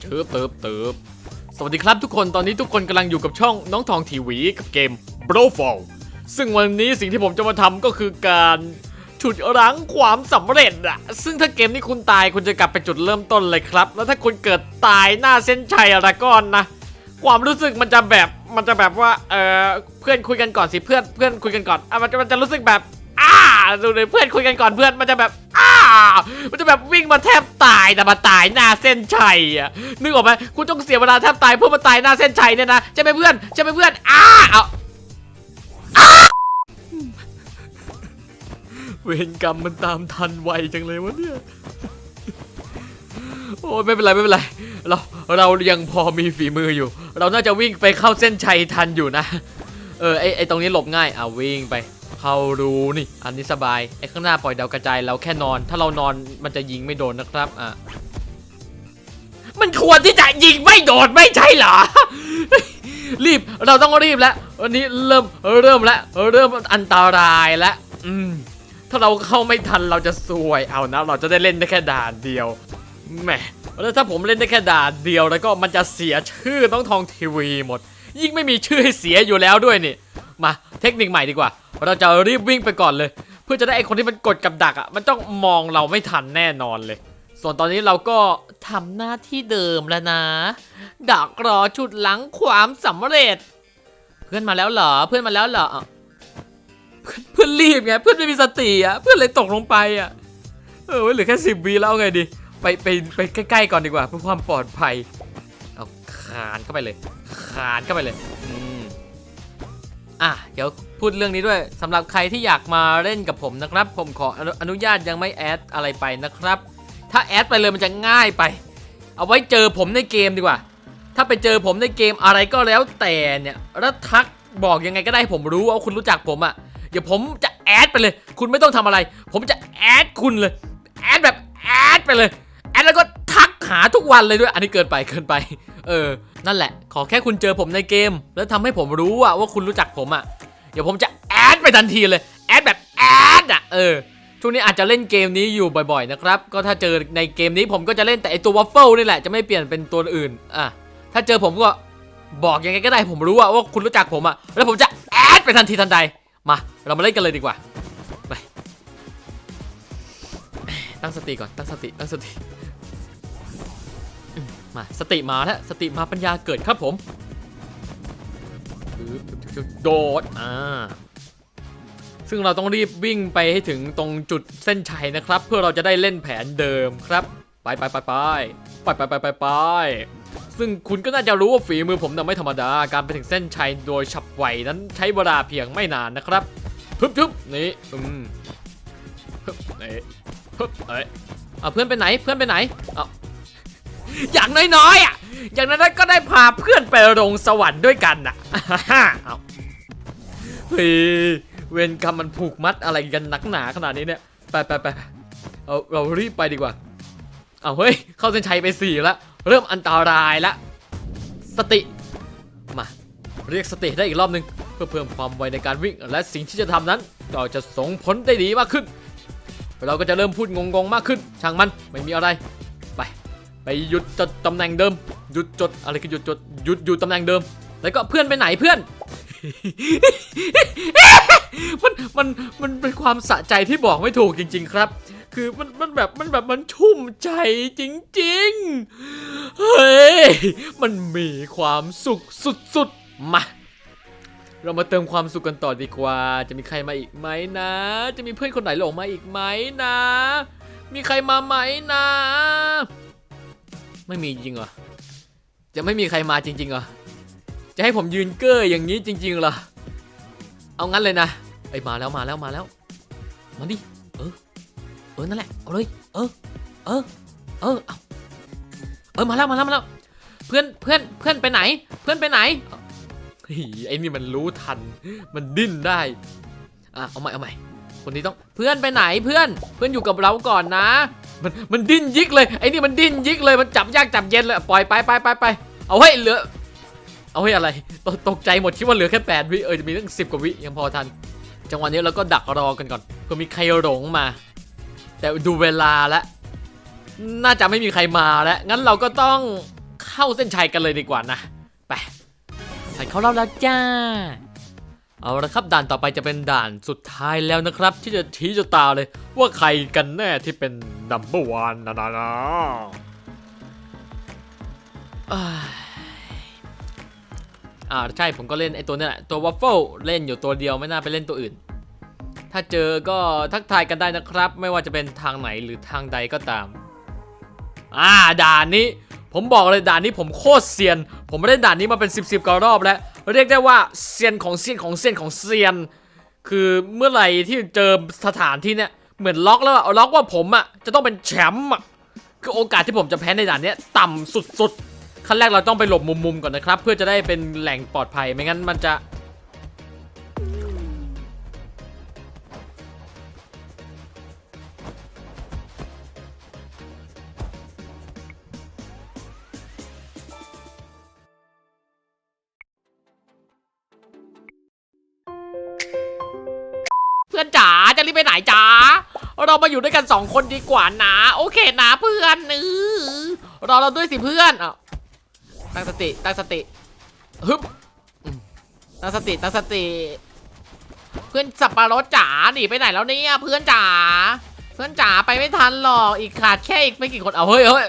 เติบเติบเติบสวัสดีครับทุกคนตอนนี้ทุกคนกำลังอยู่กับช่องน้องทองทีวีกับเกม b r o f a l ซึ่งวันนี้สิ่งที่ผมจะมาทำก็คือการฉุดรั้งความสำเร็จอะซึ่งถ้าเกมนี้คุณตายคุณจะกลับไปจุดเริ่มต้นเลยครับ แล้วถ้าคุณเกิดตายหน้าเส้นชัยอะไรก้อนนะ ความรู้สึกมันจะแบบมันจะแบบว่าเออเพื่อนคุยกันก่อนสิเพื่อนเพื่อนคุยกันก่อนอะมันจะมันจะรู้สึกแบบอ้าดูเลยเพื่อนคุยกันก่อนเพื่อนมันจะแบบอ้า มันจะแบบวิ่งมาแทบตายแต่มาตายหน้าเส้นชัยอะนึกออกไหมคุณต้องเสียเวลาแทบตายเพื่อมาตายหน้าเส้นชัยเนี่ยนะใช่ไหมเพื่อนใช่ไหมเพื่อนอ้าเอาเวรกรรมมันตามทันไวจังเลยวะเนี่ยโอ้ยไม่เป็นไรไม่เป็นไร เราเรายังพอมีฝีมืออยู่ เราน่าจะวิ่งไปเข้าเส้นชัยทันอยู่นะ เออไอไอตรงนี้หลบง่ายอะวิ่งไป เข้ารูนี่ อันนี้สบายไอ้ข้างหน้าปล่อยดาวกระจายเราแค่นอน ถ้าเรานอนมันจะยิงไม่โดนนะครับอะมันควรที่จะยิงไม่โดนไม่ใช่เหรอ รีบเราต้องรีบแล้ววันนี้เริ่มเริ่มแล้วเริ่มอันตรายแล้วอืมถ้าเราเข้าไม่ทันเราจะซวยเอานะ เราจะได้เล่นได้แค่ด่านเดียวแหมแล้วถ้าผมเล่นได้แค่ด่านเดียวแล้วก็มันจะเสียชื่อต้องทองทีวีหมด ยิ่งไม่มีชื่อให้เสียอยู่แล้วด้วยนี่มาเทคนิคใหม่ดีกว่า เราจะรีบวิ่งไปก่อนเลย เพื่อจะได้ไอคนที่มันกดกับดักอะมันต้องมองเราไม่ทันแน่นอนเลย ส่วนตอนนี้เราก็ทำหน้าที่เดิมแล้วนะ ดักรอชุดหลังความสำเร็จ เพื่อนมาแล้วเหรอเพื่อนมาแล้วเหรอเพื่อนเพื่อนรีบไงเพื่อนไม่มีสติอะเพื่อนเลยตกลงไปอะเออเหลือแค่สิบวีแล้วไงดี ไปไปไปใกล้ๆก่อนดีกว่าเพื่อความปลอดภัยเอาคานเข้าไปเลยคานเข้าไปเลย อะเดี๋ยวพูดเรื่องนี้ด้วยสำหรับใครที่อยากมาเล่นกับผมนะครับ ผมขออนุอนุญาตยังไม่แอดอะไรไปนะครับ ถ้าแอดไปเลยมันจะง่ายไป เอาไว้เจอผมในเกมดีกว่า ถ้าไปเจอผมในเกมอะไรก็แล้วแต่เนี่ยแล้วทักบอกยังไงก็ได้ผมรู้ว่าคุณรู้จักผมอะ่ะเดี๋ยวผมจะแอดไปเลย คุณไม่ต้องทำอะไร ผมจะแอดคุณเลยแอดแบบแอดไปเลยแอดแล้วก็ทักหาทุกวันเลยด้วย อันนี้เกินไปเกินไป เออ นั่นแหละ ขอแค่คุณเจอผมในเกม แล้วทำให้ผมรู้อะว่าคุณรู้จักผมอะเดี๋ยวผมจะแอดไปทันทีเลยแอดแบบแอดอะเออช่วงนี้อาจจะเล่นเกมนี้อยู่บ่อยๆนะครับ ก็ถ้าเจอในเกมนี้ผมก็จะเล่นแต่ไอตัววัฟเฟิลนี่แหละจะไม่เปลี่ยนเป็นตัวอื่นอะถ้าเจอผมก็บอกยังไงก็ได้ผมรู้อะว่าคุณรู้จักผมอะแล้วผมจะแอดไปทันทีทันใดมา เรามาเล่นกันเลยดีกว่าไปตั้งสติก่อนตั้งสติตั้งสติ มาสติมาแล้วสติมาปัญญาเกิดครับผมโดดอ่าซึ่งเราต้องรีบวิ่งไปให้ถึงตรงจุดเส้นชัยนะครับ เพื่อเราจะได้เล่นแผนเดิมครับ ไปไปไปไปไปไปไปไปไปซึ่งคุณก็น่าจะรู้ว่าฝีมือผมน่ะไม่ธรรมดา การไปถึงเส้นชัยโดยฉับไวนั้นใช้เวลาเพียงไม่นานนะครับพึบพึบนี่อืมพึบนี่พึบเอ้ยเอาเพื่อนไปไหนเพื่อนไปไหนเอา อย่างน้อยๆอะ อย่างน้อยๆก็ได้พาเพื่อนไปลงสวรรค์ด้วยกันอะเอาเฮ้ยเวรกรรมมันผูกมัดอะไรกันหนักหนาขนาดนี้เนี่ย ไปไปไปเอาเรารีบไปดีกว่า เอาเฮ้ย เข้าเส้นชัยไปสี่ล้วเริ่มอันตรายล้วสติ มา เรียกสติได้อีกรอบหนึ่งเพื่อเพิ่มความไวในการวิ่ง และสิ่งที่จะทำนั้นก็จะส่งผลได้ดีมากขึ้น เราก็จะเริ่มพูดงงๆมากขึ้น ช่างมันไม่มีอะไร หยุดจดตำแหน่งเดิม หยุดจดอะไรคือหยุดจดหยุดอยู่ตำแหน่งเดิม แล้วก็เพื่อนไปไหนเพื่อน มันมันมันเป็นความสะใจที่บอกไม่ถูกจริง ๆ ครับ คือมันมันแบบมันแบบมันชุ่มใจจริงๆ เฮ้ย มันมีความสุขสุดๆ มาเรามาเติมความสุขกันต่อดีกว่า จะมีใครมาอีกไหมนะ จะมีเพื่อนคนไหนหลงมาอีกไหมนะ มีใครมาไหมนะ ไม่มีจริงเหรอ จะไม่มีใครมาจริงๆเหรอ จะให้ผมยืนเก้ออย่างนี้จริงๆเหรอ เอางั้นเลยนะไอยมาแล้วมาแล้วมาแล้ว มาดิ เออ เออนั่นแหละ เอาเลย เออ เออ เออ เอาเออมาแล้วมาแล้วมาแล้ว เพื่อนเพื่อนเพื่อนไปไหน เพื่อนไปไหนไอ้นี่มันรู้ทัน มันดิ้นได้ อะเอาใหม่เอาใหม่ คนนี้ต้อง เพื่อนไปไหนเพื่อน เพื่อนอยู่กับเราก่อนนะ มันมันดิ้นยิกเลยไอ้นี่มันดิ้นยิกเลยมันจับยากจับเย็นเลยปล่อยไปไปไปไปเอาให้เหลือ เอาให้อะไรตกตกใจหมดคิดว่าเหลือแค่8วิเออจะมีตั้ง10กว่าวิยังพอทัน จังหวะนี้เราก็ดักรอกันก่อนเพื่อมีใครหลงมา แต่ดูเวลาแล้วน่าจะไม่มีใครมาแล้ว งั้นเราก็ต้องเข้าเส้นชัยกันเลยดีกว่านะ ไปใส่เข้าเล่าแล้วจ้า เอาละครับด่านต่อไปจะเป็นด่านสุดท้ายแล้วนะครับ ที่จะชี้ชะตาเลยว่าใครกันแน่ที่เป็น นัมเบอร์วันนะนะนะอ้ายอ่าใช่ผมก็เล่นไอตัวนี้แหละตัววัฟเฟิลเล่นอยู่ตัวเดียวไม่น่าไปเล่นตัวอื่น ถ้าเจอก็ทักทายกันได้นะครับ ไม่ว่าจะเป็นทางไหนหรือทางใดก็ตาม อ่าด่านนี้ ผมบอกเลยด่านนี้ผมโคตรเซียน ผมไม่ได้ด่านนี้มาเป็น 10บสกว่ารอบแล้ว เรียกได้ว่าเซียนของเซียนของเซียนของเซียน คือเมื่อไหร่ที่เจอสถานที่เนี่ย เหมือนล็อกแล้วอะล็อกว่าผมอะจะต้องเป็นแชมป์อะคือโอกาสที่ผมจะแพ้ในด่านเนี้ยต่ำสุดๆ ขั้นแรกเราต้องไปหลบมุมๆก่อนนะครับ เพื่อจะได้เป็นแหล่งปลอดภัยไม่งั้นมันจะเพื่อนจ๋าจะรีบไปไหนจ๋า เรามาอยู่ด้วยกันสองคนดีกว่านะ โอเคนะเพื่อนเออรอเราด้วยสิเพื่อนอะตั้งสติตั้งสติฮึบตั้งสติตั้งสติ เพื่อนสับปะรดจ๋าหนีไปไหนแล้วเนี่ยเพื่อนจ๋าเพื่อนจ๋าไปไม่ทันหรอกอีกขาดแค่อีกไม่กี่คนเอาเฮ้ยเฮ้ย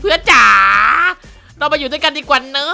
เพื่อนจ๋าเรามาอยู่ด้วยกันดีกว่าเนอะ